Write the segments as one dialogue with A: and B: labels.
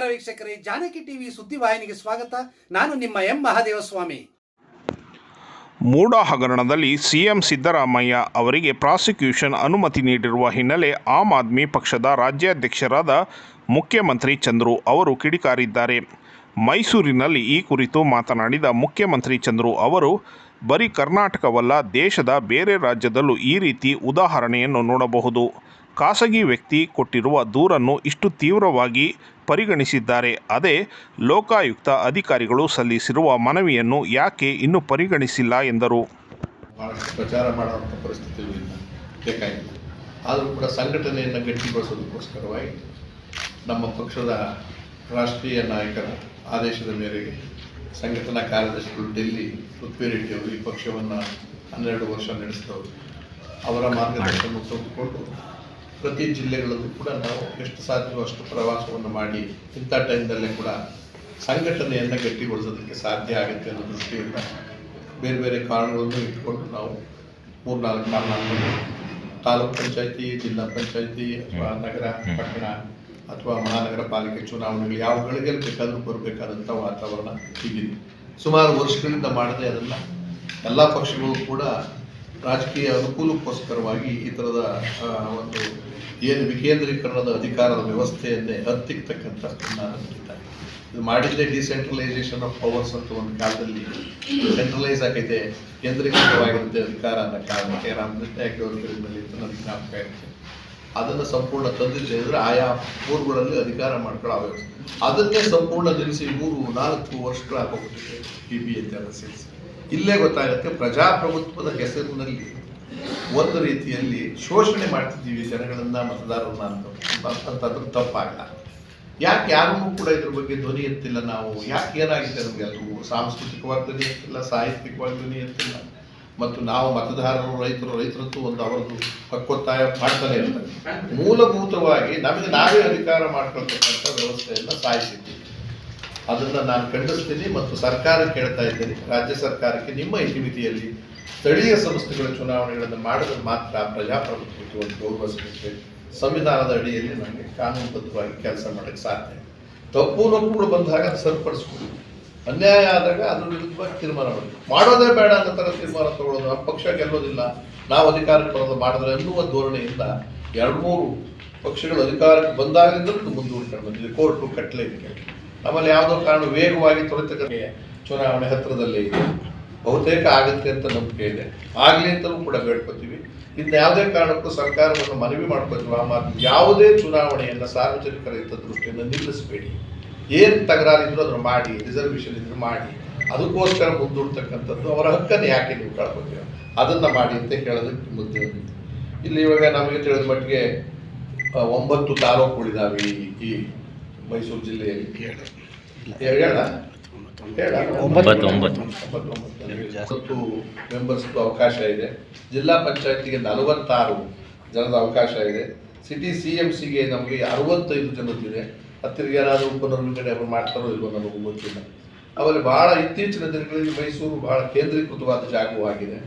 A: ನಮಸ್ಕಾರ ವೀಕ್ಷಕರೇ, ಜಾನಕಿ ಟಿವಿ ಸುದ್ದಿವಾಹಿನಿಗೆ ಸ್ವಾಗತ. ನಾನು ನಿಮ್ಮ ಎಂ ಮಹಾದೇವಸ್ವಾಮಿ.
B: ಮೂಡ ಹಗರಣದಲ್ಲಿ ಸಿಎಂ ಸಿದ್ದರಾಮಯ್ಯ ಅವರಿಗೆ ಪ್ರಾಸಿಕ್ಯೂಷನ್ ಅನುಮತಿ ನೀಡಿರುವ ಹಿನ್ನೆಲೆ ಆಮ್ ಆದ್ಮಿ ಪಕ್ಷದ ರಾಜ್ಯಾಧ್ಯಕ್ಷರಾದ ಮುಖ್ಯಮಂತ್ರಿ ಚಂದ್ರು ಅವರು ಕಿಡಿಕಾರಿದ್ದಾರೆ. ಮೈಸೂರಿನಲ್ಲಿ ಈ ಕುರಿತು ಮಾತನಾಡಿದ ಮುಖ್ಯಮಂತ್ರಿ ಚಂದ್ರು ಅವರು, ಬರೀ ಕರ್ನಾಟಕವಲ್ಲ, ದೇಶದ ಬೇರೆ ರಾಜ್ಯದಲ್ಲೂ ಈ ರೀತಿ ಉದಾಹರಣೆಯನ್ನು ನೋಡಬಹುದು. ಖಾಸಗಿ ವ್ಯಕ್ತಿ ಕೊಟ್ಟಿರುವ ದೂರನ್ನು ಇಷ್ಟು ತೀವ್ರವಾಗಿ ಪರಿಗಣಿಸಿದ್ದಾರೆ. ಅದೇ ಲೋಕಾಯುಕ್ತ ಅಧಿಕಾರಿಗಳು ಸಲ್ಲಿಸಿರುವ ಮನವಿಯನ್ನು ಯಾಕೆ ಇನ್ನೂ ಪರಿಗಣಿಸಿಲ್ಲ ಎಂದರು.
C: ಪ್ರಚಾರ ಮಾಡುವಂಥ ಪರಿಸ್ಥಿತಿ ಆದರೂ ಕೂಡ ಸಂಘಟನೆಯನ್ನು ಗಟ್ಟಿಗೊಳಿಸೋದಕ್ಕೋಸ್ಕರವಾಗಿ ನಮ್ಮ ಪಕ್ಷದ ರಾಷ್ಟ್ರೀಯ ನಾಯಕರ ಆದೇಶದ ಮೇರೆಗೆ ಸಂಘಟನಾ ಕಾರ್ಯದರ್ಶಿಗಳು ಡೆಲ್ಲಿ ಪೃಥ್ವಿ ಅವರು ಈ ಪಕ್ಷವನ್ನು ಹನ್ನೆರಡು ವರ್ಷ ನಡೆಸಿದವರು. ಅವರ ಮಾರ್ಗದರ್ಶನ ತೆಗೆದುಕೊಂಡು ಪ್ರತಿ ಜಿಲ್ಲೆಗಳಲ್ಲೂ ಕೂಡ ನಾವು ಎಷ್ಟು ಸಾಧ್ಯವೋ ಅಷ್ಟು ಪ್ರವಾಸವನ್ನು ಮಾಡಿ ಇಂಥ ಟೈಮ್ದಲ್ಲೇ ಕೂಡ ಸಂಘಟನೆಯನ್ನು ಗಟ್ಟಿಗೊಳಿಸೋದಕ್ಕೆ ಸಾಧ್ಯ ಆಗುತ್ತೆ ಅನ್ನೋ ದೃಷ್ಟಿಯಿಂದ ಬೇರೆ ಬೇರೆ ಕಾರಣಗಳನ್ನು ಇಟ್ಕೊಂಡು ನಾವು ಮೂರ್ನಾಲ್ಕು ನಾಲ್ಕು ತಾಲೂಕ್ ಪಂಚಾಯತಿ ಜಿಲ್ಲಾ ಪಂಚಾಯತಿ ಅಥವಾ ನಗರ ಪಟ್ಟಣ ಅಥವಾ ಮಹಾನಗರ ಪಾಲಿಕೆ ಚುನಾವಣೆಗಳು ಯಾವ ಗಳಿಗೆ ಬೇಕಾದರೂ ಬರಬೇಕಾದಂಥ ವಾತಾವರಣ ಹೀಗಿದೆ. ಸುಮಾರು ವರ್ಷಗಳಿಂದ ಮಾಡದೆ ಅದನ್ನು ಎಲ್ಲ ಪಕ್ಷಗಳು ಕೂಡ ರಾಜಕೀಯ ಅನುಕೂಲಕ್ಕೋಸ್ಕರವಾಗಿ ಈ ಥರದ ಒಂದು ಏನು ವಿಕೇಂದ್ರೀಕರಣದ ಅಧಿಕಾರದ ವ್ಯವಸ್ಥೆಯನ್ನೇ ಹತ್ತಿಕ್ತಕ್ಕಂಥ ಇದು ಮಾಡಿದ್ದೇ ಡಿಸೆಂಟ್ರಲೈಸೇಷನ್ ಆಫ್ ಪವರ್ಸ್ ಅಂತ ಒಂದು ಕಾಲದಲ್ಲಿ ಸೆಂಟ್ರಲೈಸ್ ಆಗಿದೆ ಕೇಂದ್ರೀಕೃತವಾಗಿರುತ್ತೆ ಅಧಿಕಾರ ಅನ್ನೋ ಕಾರಣಕ್ಕೆ ರಾಮಕೃಷ್ಣ ನನಗೆ ಜ್ಞಾಪಕ ಇರುತ್ತೆ. ಅದನ್ನು ಸಂಪೂರ್ಣ ತಂದಿದ್ದೆ ಅಂದರೆ ಆಯಾ ಊರುಗಳಲ್ಲಿ ಅಧಿಕಾರ ಮಾಡ್ಕೊಳ್ಳೋ ವ್ಯವಸ್ಥೆ. ಅದನ್ನೇ ಸಂಪೂರ್ಣ ನಿಲ್ಲಿಸಿ ಮೂರು, ನಾಲ್ಕು ವರ್ಷಗಳ ಹೋಗುತ್ತೆ ಬಿ ಅಂತ ಸೇರಿಸಿ. ಇಲ್ಲೇ ಗೊತ್ತಾಗುತ್ತೆ ಪ್ರಜಾಪ್ರಭುತ್ವದ ಹೆಸರಿನಲ್ಲಿ ಒಂದು ರೀತಿಯಲ್ಲಿ ಶೋಷಣೆ ಮಾಡ್ತಿದ್ದೀವಿ ಜನಗಳನ್ನ ಮತದಾರರನ್ನ ಅಂತ. ಅಂತಂದ್ರೆ ತಪ್ಪಾಗಲ್ಲ. ಯಾಕೆ ಯಾರೂ ಕೂಡ ಇದ್ರ ಬಗ್ಗೆ ಧ್ವನಿ ಎತ್ತಿಲ್ಲ ನಾವು? ಯಾಕೆ ಏನಾಗಿದೆ ನಮಗೆ ಅದು ಸಾಂಸ್ಕೃತಿಕವಾಗಿ ಧ್ವನಿ ಎತ್ತಿಲ್ಲ ಸಾಹಿತ್ಯಿಕವಾಗಿ ಧ್ವನಿ ಎತ್ತಿಲ್ಲ. ಮತ್ತು ನಾವು ಮತದಾರರು, ರೈತರು ರೈತರದ್ದು ಒಂದು ಅವರದ್ದು ಹಕ್ಕೊತ್ತಾಯ ಮಾಡ್ತಾನೆ ಇರ್ತಾರೆ. ಮೂಲಭೂತವಾಗಿ ನಮಗೆ ನಾವೇ ಅಧಿಕಾರ ಮಾಡ್ಕೊಳ್ತಕ್ಕಂಥ ವ್ಯವಸ್ಥೆಯನ್ನು ಸಾಯಿಸಿದ್ದೀವಿ ಅದನ್ನ ನಾನು ಖಂಡಿಸ್ತೀನಿ ಮತ್ತು ಸರ್ಕಾರ ಕೇಳ್ತಾ ಇದ್ದೀನಿ. ರಾಜ್ಯ ಸರ್ಕಾರಕ್ಕೆ ನಿಮ್ಮ ಇತಿಮಿತಿಯಲ್ಲಿ ಸ್ಥಳೀಯ ಸಂಸ್ಥೆಗಳ ಚುನಾವಣೆಗಳನ್ನು ಮಾಡಿದ್ರೆ ಮಾತ್ರ ಪ್ರಜಾಪ್ರಭುತ್ವಕ್ಕೆ ಒಂದು ಗೌರವ ಸಿಗುತ್ತೆ ಸಂವಿಧಾನದ ಅಡಿಯಲ್ಲಿ ನಮಗೆ ಕಾನೂನುಬದ್ಧವಾಗಿ ಕೆಲಸ ಮಾಡೋಕ್ಕೆ ಸಾಧ್ಯ ತಪ್ಪು ನಪ್ಪುಗಳು ಬಂದಾಗ ಅದು ಸರಿಪಡಿಸ್ಕೊಳ್ಳಿ ಅನ್ಯಾಯ ಆದಾಗ ಅದ್ರ ವಿರುದ್ಧವಾಗಿ ತೀರ್ಮಾನ ಮಾಡಿ. ಮಾಡೋದೇ ಬೇಡ ಅನ್ನೋ ಥರ ತೀರ್ಮಾನ ತಗೊಳ್ಳೋದು, ನಮ್ಮ ಪಕ್ಷ ಗೆಲ್ಲೋದಿಲ್ಲ, ನಾವು ಅಧಿಕಾರಕ್ಕೆ ಬರೋದು ಮಾಡಿದ್ರೆ ಅನ್ನುವ ಧೋರಣೆಯಿಂದ ಎರಡು ಮೂರು ಪಕ್ಷಗಳು ಅಧಿಕಾರಕ್ಕೆ ಬಂದಾಗಿಂದಲೂ ಮುಂದೂಡ್ಕೊಂಡು ಬಂದಿದೆ ಕೋರ್ಟು ಕಟ್ಟಲೆ ನಮ್ಮಲ್ಲಿ ಯಾವುದೋ ಕಾರಣ ವೇಗವಾಗಿ ತ್ವರಿತಗತಿಗೆ ಚುನಾವಣೆ ಹತ್ತಿರದಲ್ಲೇ ಇದೆ. ಬಹುತೇಕ ಆಗುತ್ತೆ ಅಂತ ನಂಬಿಕೆ ಇದೆ. ಆಗಲಿ ಅಂತಲೂ ಕೂಡ ಬೇಡ್ಕೊತೀವಿ. ಇನ್ನು ಯಾವುದೇ ಕಾರಣಕ್ಕೂ ಸರ್ಕಾರವನ್ನು ಮನವಿ ಮಾಡ್ಕೋತೀವಿ. ಆ ಮಾತು ಯಾವುದೇ ಚುನಾವಣೆಯನ್ನು ಸಾರ್ವಜನಿಕರ ಹಿತದೃಷ್ಟಿಯಿಂದ ನಿಲ್ಲಿಸಬೇಡಿ. ಏನು ತಗರಾರಿದ್ರು ಅದನ್ನು ಮಾಡಿ ರಿಸರ್ವೇಷನ್ ಇದ್ರು ಮಾಡಿ. ಅದಕ್ಕೋಸ್ಕರ ಮುಂದೂಡ್ತಕ್ಕಂಥದ್ದು ಅವರ ಹಕ್ಕನ್ನು ಯಾಕೆ ನೀವು ಕಳ್ಕೊತೀರ? ಅದನ್ನು ಮಾಡಿ ಅಂತ ಹೇಳೋದಕ್ಕೆ ಮುದ್ದೆ ಇಲ್ಲಿ ಇವಾಗ ನಮಗೆ ತಿಳಿದ ಮಟ್ಟಿಗೆ ಒಂಬತ್ತು ತಾಲೂಕುಗಳಿದ್ದಾವೆ ಈ ಮೈಸೂರು ಜಿಲ್ಲೆಯಲ್ಲಿ.
D: ಒಂಬತ್ತು,
C: ಅವಕಾಶ ಇದೆ. ಜಿಲ್ಲಾ ಪಂಚಾಯತಿಗೆ ನಲವತ್ತಾರು ಜನದ ಅವಕಾಶ ಇದೆ. ಸಿಟಿ ಸಿ ಎಂ ಸಿಗೆ ನಮಗೆ ಅರವತ್ತೈದು ಜನದಿದೆ ಹತ್ತಿರ ಯಾರಾದರೂ ಪುನರ್ವಿಂಗಡಣೆ ಅವರು ಮಾಡ್ತಾರೋ ಇಲ್ವೋ ನಮಗೂ ಗೊತ್ತಿಲ್ಲ. ಆಮೇಲೆ ಬಹಳ ಇತ್ತೀಚಿನ ದಿನಗಳಲ್ಲಿ ಮೈಸೂರು ಬಹಳ ಕೇಂದ್ರೀಕೃತವಾದ ಜಾಗವಾಗಿದೆ.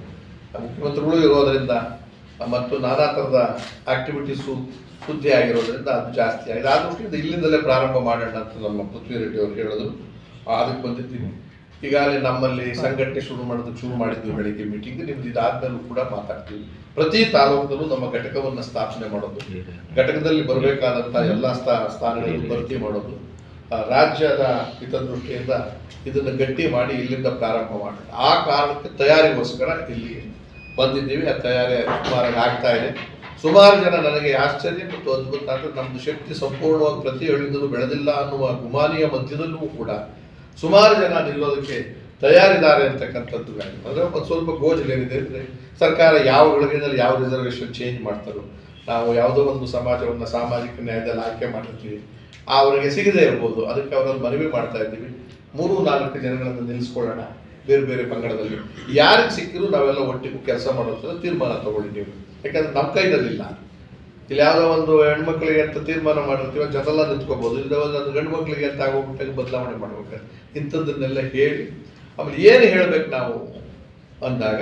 C: ಮುಖ್ಯಮಂತ್ರಿಗಳು ಇರೋದರಿಂದ ಮತ್ತು ನಾನಾ ಥರದ ಆಕ್ಟಿವಿಟೀಸು ಸುದ್ದಿ ಆಗಿರೋದ್ರಿಂದ ಅದು ಜಾಸ್ತಿ ಆಗಿದೆ. ಆ ದೃಷ್ಟಿಯಿಂದ ಇಲ್ಲಿಂದಲೇ ಪ್ರಾರಂಭ ಮಾಡೋಣ ಅಂತ ನಮ್ಮ ಪೃಥ್ವಿ ರೆಡ್ಡಿ ಅವರು ಹೇಳಿದ್ರು. ಅದಕ್ಕೆ ಬಂದಿದ್ದೀನಿ. ಈಗಾಗಲೇ ನಮ್ಮಲ್ಲಿ ಸಂಘಟನೆ ಶುರು ಮಾಡೋದಕ್ಕೆ ಶುರು ಮಾಡಿದ್ವಿ ಬೆಳಿಗ್ಗೆ ಮೀಟಿಂಗ್ ನಿಮ್ದು ಇದಾದ್ಮೇಲೂ ಕೂಡ ಮಾತಾಡ್ತೀವಿ. ಪ್ರತಿ ತಾಲೂಕಲ್ಲೂ ನಮ್ಮ ಘಟಕವನ್ನು ಸ್ಥಾಪನೆ ಮಾಡೋದು. ಘಟಕದಲ್ಲಿ ಬರಬೇಕಾದಂಥ ಎಲ್ಲ ಸ್ಥಾ ಸ್ಥಾನಗಳನ್ನು ಭರ್ತಿ ಮಾಡೋದು. ರಾಜ್ಯದ ಹಿತದೃಷ್ಟಿಯಿಂದ ಇದನ್ನು ಗಟ್ಟಿ ಮಾಡಿ ಇಲ್ಲಿಂದ ಪ್ರಾರಂಭ ಮಾಡೋಣ ಆ ಕಾರಣಕ್ಕೆ ತಯಾರಿಗೋಸ್ಕರ ಇಲ್ಲಿ ಬಂದಿದ್ದೀವಿ, ಆ ತಯಾರಿ ಸುಮಾರಾಗಿ ಆಗ್ತಾ ಇದೆ. ಸುಮಾರು ಜನ ನನಗೆ ಆಶ್ಚರ್ಯ ಮತ್ತು ಅದ್ಭುತ, ಅಂದರೆ ನಮ್ಮದು ಶಕ್ತಿ ಸಂಪೂರ್ಣವಾಗಿ ಪ್ರತಿ ಹಳ್ಳಿಯಿಂದಲೂ ಬೆಳೆದಿಲ್ಲ ಅನ್ನುವ ಗುಮಾನಿಯ ಮಧ್ಯದಲ್ಲೂ ಕೂಡ ಸುಮಾರು ಜನ ನಿಲ್ಲೋದಕ್ಕೆ ತಯಾರಿದ್ದಾರೆ ಅಂತಕ್ಕಂಥದ್ದು ಅಂದರೆ ಒಂದು ಸ್ವಲ್ಪ ಗೋಜಲೇನಿದೆ ಅಂದರೆ ಸರ್ಕಾರ ಯಾವ ಒಳಗಿನಲ್ಲಿ ಯಾವ ರಿಸರ್ವೇಷನ್ ಚೇಂಜ್ ಮಾಡ್ತಾರೋ, ನಾವು ಯಾವುದೋ ಒಂದು ಸಮಾಜವನ್ನು ಸಾಮಾಜಿಕ ನ್ಯಾಯದಲ್ಲಿ ಆಯ್ಕೆ ಮಾಡಿರ್ತೀವಿ ಅವರಿಗೆ ಸಿಗದೇ ಇರ್ಬೋದು. ಅದಕ್ಕೆ ಅವರಲ್ಲಿ ಮನವಿ ಮಾಡ್ತಾ ಇದ್ದೀವಿ. ಮೂರು ನಾಲ್ಕು ಜನಗಳನ್ನು ನಿಲ್ಲಿಸ್ಕೊಳ್ಳೋಣ. ಬೇರೆ ಬೇರೆ ಪಂಗಡದಲ್ಲಿ. ಯಾರಿಗೆ ಸಿಕ್ಕಿದ್ರು ನಾವೆಲ್ಲ ಒಟ್ಟಿಗೆ ಕೆಲಸ ಮಾಡೋದ್ರ ತೀರ್ಮಾನ ತಗೊಳ್ಳಿ ನೀವು ಯಾಕಂದ್ರೆ ನಮ್ಮ ಕೈನಲ್ಲಿಲ್ಲ ಇಲ್ಲಿ ಯಾವುದೋ ಒಂದು ಹೆಣ್ಮಕ್ಳಿಗೆ ಅಂತ ತೀರ್ಮಾನ ಮಾಡಿರ್ತೀವಿ ಜನಲ್ಲ ನಿಂತ್ಕೋಬೋದು. ಇಲ್ಲ ಒಂದು ಗಂಡು ಮಕ್ಕಳಿಗೆ ಅಂತ ಆಗೋಗ್ಬಿಟ್ಟಾಗ ಬದಲಾವಣೆ ಮಾಡ್ಬೇಕು? ಇಂಥದ್ದನ್ನೆಲ್ಲ ಹೇಳಿ. ಆಮೇಲೆ ಏನು ಹೇಳ್ಬೇಕು ನಾವು ಅಂದಾಗ,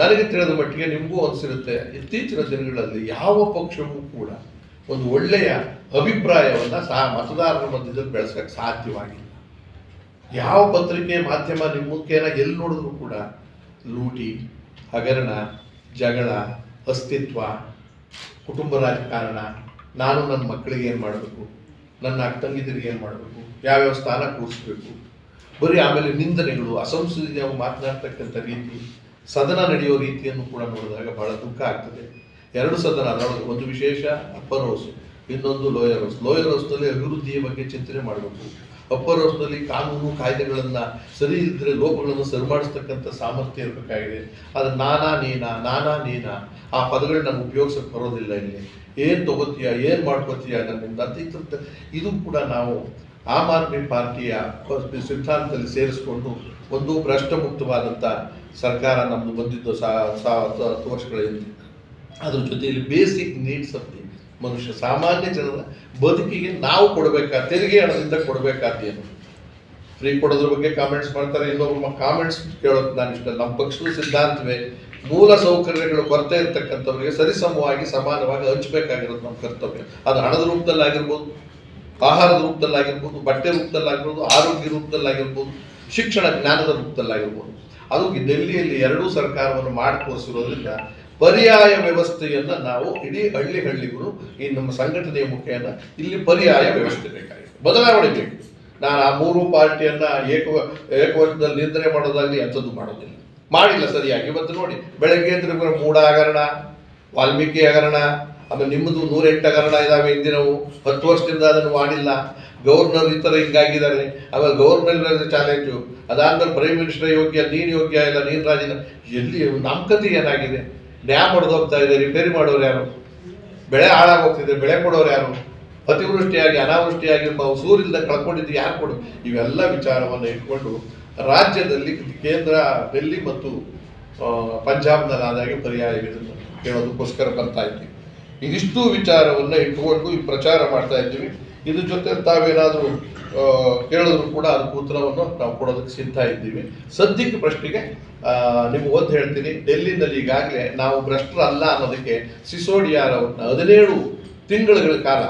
C: ನನಗೆ ತಿಳಿದ ಮಟ್ಟಿಗೆ ನಿಮಗೂ ಅನಿಸಿರುತ್ತೆ, ಇತ್ತೀಚಿನ ದಿನಗಳಲ್ಲಿ ಯಾವ ಪಕ್ಷವೂ ಕೂಡ ಒಂದು ಒಳ್ಳೆಯ ಅಭಿಪ್ರಾಯವನ್ನು ಸಹ ಮತದಾರರ ಮಧ್ಯದಲ್ಲಿ ಬೆಳೆಸೋಕ್ಕೆ ಸಾಧ್ಯವಾಗಿಲ್ಲ. ಯಾವ ಪತ್ರಿಕೆ ಮಾಧ್ಯಮ ನಿಮ್ಮ ಮುಖೇನ ಎಲ್ಲಿ ನೋಡಿದ್ರು ಕೂಡ ಲೂಟಿ, ಹಗರಣ, ಜಗಳ, ಅಸ್ತಿತ್ವ, ಕುಟುಂಬ ರಾಜಕಾರಣ, ನಾನು ನನ್ನ ಮಕ್ಕಳಿಗೆ ಏನು ಮಾಡಬೇಕು? ನನ್ನ ಅಕ್ಕ ತಂಗಿದರಿಗೆ ಏನು ಮಾಡಬೇಕು? ಯಾವ್ಯಾವ ಸ್ಥಾನ ಕೂರಿಸ್ಬೇಕು? ಬರೀ ಆಮೇಲೆ ನಿಂದನೆಗಳು ಅಸಂಸ್ಕೃತಿಯ ಮಾತನಾಡ್ತಕ್ಕಂಥ ರೀತಿ, ಸದನ ನಡೆಯೋ ರೀತಿಯನ್ನು ಕೂಡ ನೋಡಿದಾಗ ಬಹಳ ದುಃಖ ಆಗ್ತದೆ. ಎರಡು ಸದನ ಅದರೊಳಗೆ ಒಂದು ವಿಶೇಷ ಅಪ್ಪರ್ ಹೌಸ್ ಇನ್ನೊಂದು ಲೋಯರ್ ಹೌಸ್ ಲೋಯರ್ ಹೌಸ್ನಲ್ಲಿ ಅಭಿವೃದ್ಧಿಯ ಬಗ್ಗೆ ಚಿಂತನೆ ಮಾಡಬೇಕು. ಅಪ್ಪರ್ ಕಾನೂನು ಕಾಯ್ದೆಗಳನ್ನು ಸರಿ ಇದ್ದರೆ ಲೋಪಗಳನ್ನು ಸರಿಮಾಡಿಸ್ತಕ್ಕಂಥ ಸಾಮರ್ಥ್ಯ ಇರಬೇಕಾಗಿದೆ. ಅದು ನಾನಾ ನೀನಾ ನಾನಾ ನೀನಾ, ಆ ಪದಗಳು ನಾನು ಉಪಯೋಗಿಸಕ್ಕೆ ಬರೋದಿಲ್ಲ ಇಲ್ಲಿ. ಏನು ತಗೋತೀಯ, ಏನು ಮಾಡ್ಕೋತೀಯ ನನ್ನಿಂದ ಅಂತ ಇದ್ರದ್ದು ಇದು ಕೂಡ ನಾವು ಆಮ್ ಆದ್ಮಿ ಪಾರ್ಟಿಯ ಸಿದ್ಧಾಂತದಲ್ಲಿ ಸೇರಿಸ್ಕೊಂಡು ಒಂದು ಭ್ರಷ್ಟ ಮುಕ್ತವಾದಂಥ ಸರ್ಕಾರ ನಮ್ಮದು ಬಂದಿದ್ದು ಸಾ ಸಾ, ಹತ್ತು ವರ್ಷಗಳ ಹಿಂದೆ. ಅದ್ರ ಜೊತೆಯಲ್ಲಿ ಬೇಸಿಕ್ ನೀಡ್ಸ್ ದಿ ಮನುಷ್ಯ ಸಾಮಾನ್ಯ ಜನರ ಬದುಕಿಗೆ ನಾವು ಕೊಡಬೇಕಾ, ತೆರಿಗೆ ಹಣದಿಂದ ಕೊಡಬೇಕಾದ್ದೇನು ಫ್ರೀ ಕೊಡೋದ್ರ ಬಗ್ಗೆ ಕಾಮೆಂಟ್ಸ್ ಮಾಡ್ತಾರೆ ಇನ್ನೊಬ್ಬರು ಕಾಮೆಂಟ್ಸ್ ಕೇಳೋದು ನಾನು ಇಷ್ಟ. ನಮ್ಮ ಪಕ್ಷದ ಸಿದ್ಧಾಂತವೇ ಮೂಲ ಸೌಕರ್ಯಗಳು ಕೊರತೆ ಇರತಕ್ಕಂಥವ್ರಿಗೆ ಸರಿಸಮವಾಗಿ, ಸಮಾನವಾಗಿ ಹಂಚಬೇಕಾಗಿರೋದು ನಮ್ಮ ಕರ್ತವ್ಯ. ಅದು ಹಣದ ರೂಪದಲ್ಲಾಗಿರ್ಬೋದು, ಆಹಾರದ ರೂಪದಲ್ಲಾಗಿರ್ಬೋದು, ಬಟ್ಟೆ ರೂಪದಲ್ಲಾಗಿರ್ಬೋದು, ಆರೋಗ್ಯ ರೂಪದಲ್ಲಾಗಿರ್ಬೋದು, ಶಿಕ್ಷಣ ಜ್ಞಾನದ ರೂಪದಲ್ಲಾಗಿರ್ಬೋದು. ಅದು ಡೆಲ್ಲಿಯಲ್ಲಿ ಎರಡೂ ಸರ್ಕಾರವನ್ನು ಮಾಡಿ ತೋರಿಸಿರೋದ್ರಿಂದ ಪರ್ಯಾಯ ವ್ಯವಸ್ಥೆಯನ್ನ ನಾವು ಇಡೀ ಹಳ್ಳಿ ಹಳ್ಳಿಗಳು ಈ ನಮ್ಮ ಸಂಘಟನೆಯ ಮುಖೇನ ಇಲ್ಲಿ ಪರ್ಯಾಯ ವ್ಯವಸ್ಥೆ ಬೇಕಾಗಿದೆ. ಬದಲಾವಣೆ ಬೇಕು. ನಾನು ಆ ಮೂರು ಪಾರ್ಟಿಯನ್ನ ಏಕ, ಏಕವಚನದಲ್ಲಿ ನಿಂದನೆ ಮಾಡೋದಾಗಲಿ ಅಂಥದ್ದು ಮಾಡೋದಿಲ್ಲ. ಮಾಡಿಲ್ಲ ಸರಿಯಾಗಿ. ಇವತ್ತು ನೋಡಿ, ಬೆಳಗ್ಗೆ ಎದ್ರೆ ಬರೋ ಮೂಡ ಹಗರಣ, ವಾಲ್ಮೀಕಿ ಹಗರಣ, ಆಮೇಲೆ ನಿಮ್ಮದು ನೂರೆಂಟು ಹಗರಣ ಇದಾವೆ ಇಂದಿನವು. ಹತ್ತು ವರ್ಷದಿಂದ ಅದನ್ನು ಮಾಡಿಲ್ಲ. ಗವರ್ನರ್ ಈ ಥರ ಹಿಂಗಾಗಿದ್ದಾರೆ. ಆಮೇಲೆ ಗವರ್ನರ್ ಚಾಲೆಂಜು ಅದಾದ್ಮೇಲೆ ಪ್ರೈಮ್ ಮಿನಿಸ್ಟರ್ ಯೋಗ್ಯ, ನೀನು ಯೋಗ್ಯ, ಇಲ್ಲ ನೀನು ರಾಜಿನ ಎಲ್ಲಿ, ನಮ್ಮ ಕತೆ ಏನಾಗಿದೆ? ಡ್ಯಾಮ್ ಹೊಡೆದೋಗ್ತಾ ಇದೆ ರಿಪೇರಿ ಮಾಡೋರು ಯಾರು? ಬೆಳೆ ಹಾಳಾಗೋಗ್ತಿದೆ, ಬೆಳೆ ಕೊಡೋರು ಯಾರು? ಅತಿವೃಷ್ಟಿಯಾಗಿ, ಅನಾವೃಷ್ಟಿಯಾಗಿ ಸೂರಿಲ್ಲದೆ ಕಳ್ಕೊಂಡಿದ್ದು ಯಾರು ಕೊಡು? ಇವೆಲ್ಲ ವಿಚಾರವನ್ನು ಇಟ್ಕೊಂಡು ರಾಜ್ಯದಲ್ಲಿ ಕೇಂದ್ರ ಡೆಲ್ಲಿ ಮತ್ತು ಪಂಜಾಬ್ನಲ್ಲಿ ಪಂಜಾಬ್ನಲ್ಲಾದಾಗೆ ಪರ್ಯಾಯ ಹೇಳೋದಕ್ಕೋಸ್ಕರ ಬರ್ತಾ ಇದ್ದೀವಿ. ಇದಿಷ್ಟು ವಿಚಾರವನ್ನು ಇಟ್ಕೊಂಡು ಈ ಪ್ರಚಾರ ಮಾಡ್ತಾ ಇದ್ದೀವಿ. ಇದ್ರ ಜೊತೆ ತಾವೇನಾದರೂ ಕೇಳಿದ್ರು ಕೂಡ ಅದಕ್ಕೆ ಉತ್ತರವನ್ನು ನಾವು ಕೊಡೋದಕ್ಕೆ ಸಿದ್ಧ ಇದ್ದೀವಿ. ಸದ್ಯಕ್ಕೆ ಪ್ರಶ್ನೆಗೆ ನಿಮ್ಗೆ ಒಂದು ಹೇಳ್ತೀನಿ. ಡೆಲ್ಲಿನಲ್ಲಿ ಈಗಾಗಲೇ ನಾವು ಭ್ರಷ್ಟರಲ್ಲ ಅನ್ನೋದಕ್ಕೆ ಸಿಸೋಡಿಯಾರವ್ರನ್ನ ಹದಿನೇಳು ತಿಂಗಳುಗಳ ಕಾಲ